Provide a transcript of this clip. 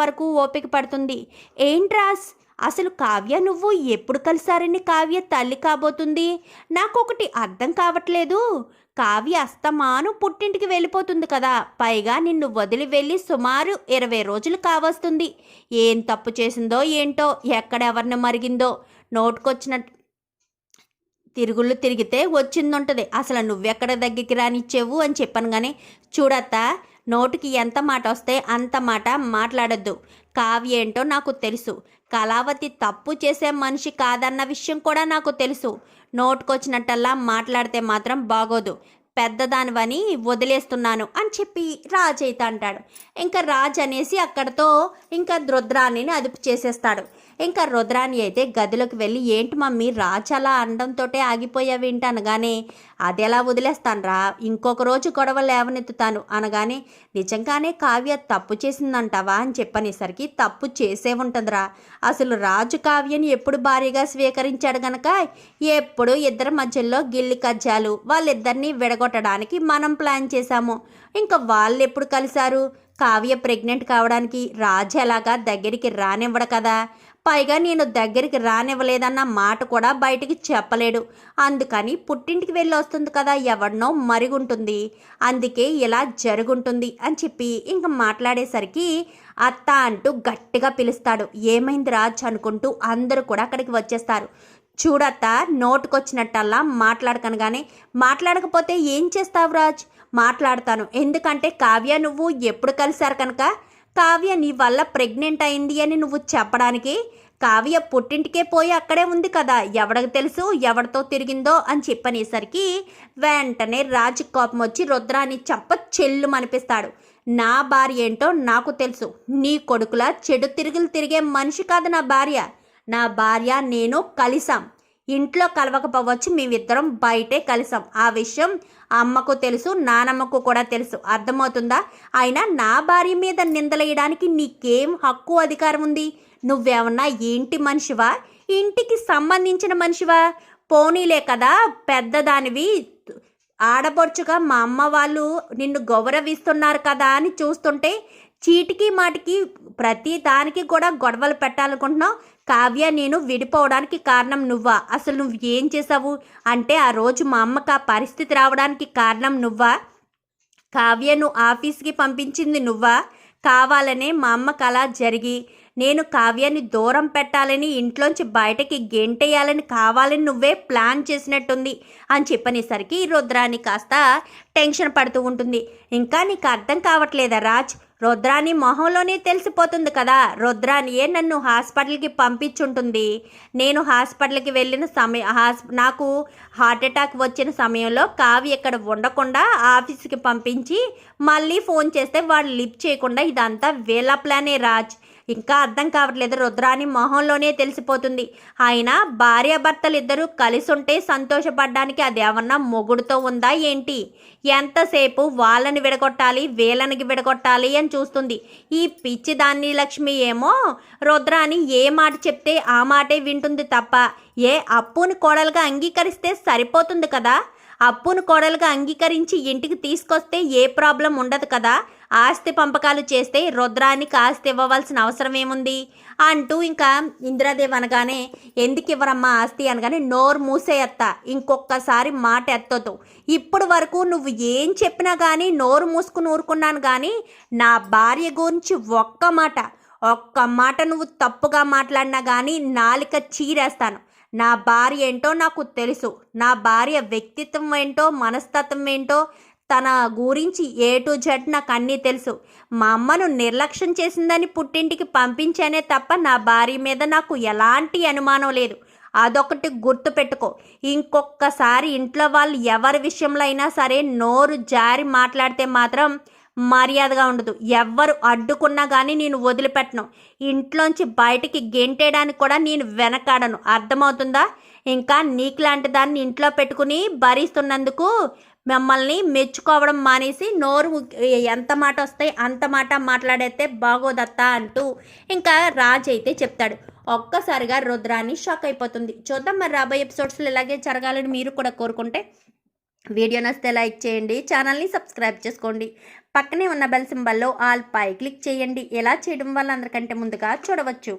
వరకు ఓపిక పడుతుంది. ఏంట్రాస్ అసలు కావ్య నువ్వు ఎప్పుడు కలిసారని కావ్య తల్లి కాబోతుంది? నాకొకటి అర్థం కావట్లేదు. కావ్య అస్తమాను పుట్టింటికి వెళ్ళిపోతుంది కదా. పైగా నిన్ను వదిలి వెళ్ళి సుమారు ఇరవై రోజులు కావస్తుంది. ఏం తప్పు చేసిందో ఏంటో ఎక్కడెవరిని మరిగిందో నోటుకొచ్చిన తిరుగుళ్ళు తిరిగితే వచ్చిందుంటుంది. అసలు నువ్వెక్కడ దగ్గరికి రానిచ్చేవు అని చెప్పాను కానీ చూడత్తా. నోటికి ఎంత మాట వస్తే అంత మాట మాట్లాడొద్దు. కావ్యేంటో నాకు తెలుసు. కళావతి తప్పు చేసే మనిషి కాదన్న విషయం కూడా నాకు తెలుసు. నోటుకొచ్చినట్టల్లా మాట్లాడితే మాత్రం బాగోదు. పెద్దదానివని వదిలేస్తున్నాను అని చెప్పి రాజ్ అయితే అంటాడు. ఇంకా రాజ్ అనేసి అక్కడతో ఇంకా రుద్రాణిని అదుపు చేసేస్తాడు. ఇంకా రుద్రాణి అయితే గదిలోకి వెళ్ళి ఏంటి మమ్మీ రాజ్ అలా అండంతోటే ఆగిపోయావేంటి అనగానే అది ఎలా వదిలేస్తాను రా ఇంకొక రోజు గొడవ లేవనెత్తుతాను. అనగానే నిజంగానే కావ్య తప్పు చేసిందంటావా? అని చెప్పనేసరికి తప్పు చేసే ఉంటుందిరా. అసలు రాజు కావ్యని ఎప్పుడు భారీగా స్వీకరించాడు గనక ఎప్పుడు ఇద్దరి మధ్యలో గిల్లి కజ్జాలు వాళ్ళిద్దరిని కొట్టడానికి మనం ప్లాన్ చేశాము. ఇంకా వాళ్ళు ఎప్పుడు కలిశారు? కావ్య ప్రెగ్నెంట్ కావడానికి రాజు ఎలాగా దగ్గరికి రానివ్వడు కదా? పైగా నేను దగ్గరికి రానివ్వలేదన్న మాట కూడా బయటికి చెప్పలేడు. అందుకని పుట్టింటికి వెళ్ళి వస్తుంది కదా ఎవరినో మరిగుంటుంది. అందుకే ఇలా జరుగుంటుంది అని చెప్పి ఇంక మాట్లాడేసరికి అత్త అంటూ గట్టిగా పిలుస్తాడు. ఏమైంది రాజ్ అనుకుంటూ అందరూ కూడా అక్కడికి వచ్చేస్తారు. చూడత్త నోటుకొచ్చినట్టల్లా మాట్లాడకనగానే మాట్లాడకపోతే ఏం చేస్తావు రాజ్? మాట్లాడతాను. ఎందుకంటే కావ్య నువ్వు ఎప్పుడు కలిశారు కనుక? కావ్య నీ వల్ల ప్రెగ్నెంట్ అయింది అని నువ్వు చెప్పడానికి? కావ్య పుట్టింటికే పోయి అక్కడే ఉంది కదా. ఎవడికి తెలుసు? ఎవరితో తిరిగిందో? అని చెప్పనేసరికి వెంటనే రాజు కోపం వచ్చి రుద్రాన్ని చంప చెల్లు అనిపిస్తాడు నా భార్య ఏంటో నాకు తెలుసు. నీ కొడుకులా చెడు తిరుగులు తిరిగే మనిషి కాదు నా భార్య. నా భార్య నేను కలిసాం. ఇంట్లో కలవకపోవచ్చు మేమిద్దరం బయటే కలిసాం. ఆ విషయం అమ్మకు తెలుసు నానమ్మకు కూడా తెలుసు. అర్థమవుతుందా? అయినా నా భార్య మీద నిందలేయడానికి నీకేం హక్కు అధికారం ఉంది? నువ్వేమన్నా ఏంటి మనిషివా? ఇంటికి సంబంధించిన మనిషివా? పోనీలే కదా పెద్దదానివి. ఆడపడుచుగా మా అమ్మ వాళ్ళు నిన్ను గౌరవిస్తున్నారు కదా అని చూస్తుంటే చీటికి మాటికి ప్రతి దానికి కూడా గొడవలు పెట్టాలనుకుంటున్నావు. కావ్య నేను విడిపోవడానికి కారణం నువ్వా? అసలు నువ్వు ఏం చేసావు అంటే ఆ రోజు మా అమ్మకి ఆ పరిస్థితి రావడానికి కారణం నువ్వా? కావ్యను ఆఫీస్కి పంపించింది నువ్వా? కావాలనే మా అమ్మకు అలా జరిగి నేను కావ్యాన్ని దూరం పెట్టాలని ఇంట్లోంచి బయటకి గెంటేయాలని కావాలని నువ్వే ప్లాన్ చేసినట్టుంది అని చెప్పనేసరికి ఈ రుద్రాని కాస్త టెన్షన్ పడుతూ ఉంటుంది. ఇంకా నీకు అర్థం కావట్లేదా రాజ్? రుద్రాని మొహంలోనే తెలిసిపోతుంది కదా. రుద్రానియే నన్ను హాస్పిటల్కి పంపించుంటుంది? నేను హాస్పిటల్కి వెళ్ళిన సమయం హాస్ నాకు హార్ట్ అటాక్ వచ్చిన సమయంలో కావి ఇక్కడ ఉండకుండా ఆఫీస్కి పంపించి మళ్ళీ ఫోన్ చేస్తే వాళ్ళు లిఫ్ట్ చేయకుండా ఇదంతా వేళ ప్లానే రాజ్. ఇంకా అర్థం కావట్లేదు. రుద్రాని మొహంలోనే తెలిసిపోతుంది. ఆయన భార్యాభర్తలు ఇద్దరూ కలిసి ఉంటే సంతోషపడడానికి అది ఏమన్నా మొగుడుతో ఉందా ఏంటి? ఎంతసేపు వాళ్ళని విడగొట్టాలి వీళ్ళనికి విడగొట్టాలి అని చూస్తుంది. ఈ పిచ్చి దాన్ని లక్ష్మి ఏమో రుద్రాని ఏ మాట చెప్తే ఆ మాటే వింటుంది తప్ప ఏ అప్పుని కోడలుగా అంగీకరిస్తే సరిపోతుంది కదా? అప్పును కోడలుగా అంగీకరించి ఇంటికి తీసుకొస్తే ఏ ప్రాబ్లం ఉండదు కదా? ఆస్తి పంపకాలు చేస్తే రుద్రానికి ఆస్తి ఇవ్వవలసిన అవసరం ఏముంది? అంటూ ఇంకా ఇందిరాదేవి అనగానే ఎందుకు ఇవ్వరమ్మా ఆస్తి? అనగానే నోరు మూసేయత్త ఇంకొకసారి మాట ఎత్తదు ఇప్పుడు వరకు నువ్వు ఏం చెప్పినా కానీ నోరు మూసుకుని ఊరుకున్నాను కానీ నా భార్య గురించి ఒక్క మాట ఒక్క మాట నువ్వు తప్పుగా మాట్లాడినా కానీ నాలిక చీరేస్తాను. నా భార్య ఏంటో నాకు తెలుసు. నా భార్య వ్యక్తిత్వం ఏంటో మనస్తత్వం ఏంటో తన గురించి ఏ టు జెడ్ నాకు అన్నీ తెలుసు. మా అమ్మను నిర్లక్ష్యం చేసిందని పుట్టింటికి పంపించానే తప్ప నా భార్య మీద నాకు ఎలాంటి అనుమానం లేదు. అదొకటి గుర్తు పెట్టుకో. ఇంకొకసారి ఇంట్లో వాళ్ళు ఎవరి విషయంలో అయినా సరే నోరు జారి మాట్లాడితే మాత్రం మర్యాదగా ఉండదు. ఎవ్వరు అడ్డుకున్నా కానీ నేను వదిలిపెట్టను. ఇంట్లోంచి బయటికి గెంటేయడానికి కూడా నేను వెనకాడను. అర్థమవుతుందా? ఇంకా నీకులాంటి దాన్ని ఇంట్లో పెట్టుకుని భరిస్తున్నందుకు మిమ్మల్ని మెచ్చుకోవడం మానేసి నోరు ఎంత మాట వస్తే అంత మాట మాట్లాడైతే బాగోదత్తా అంటూ ఇంకా రాజ్ అయితే చెప్తాడు. ఒక్కసారిగా రుద్రాన్ని షాక్ అయిపోతుంది. చూద్దాం మరి రాబోయే ఎపిసోడ్స్లో ఇలాగే జరగాలని మీరు కూడా కోరుకుంటే వీడియో నచ్చితే లైక్ చేయండి ఛానల్ని సబ్స్క్రైబ్ చేసుకోండి. పక్కనే ఉన్న బెల్ సింబల్లో ఆల్ పై క్లిక్ చేయండి. ఎలా చేయడం వల్ల అందరికంటే ముందుగా చూడవచ్చు.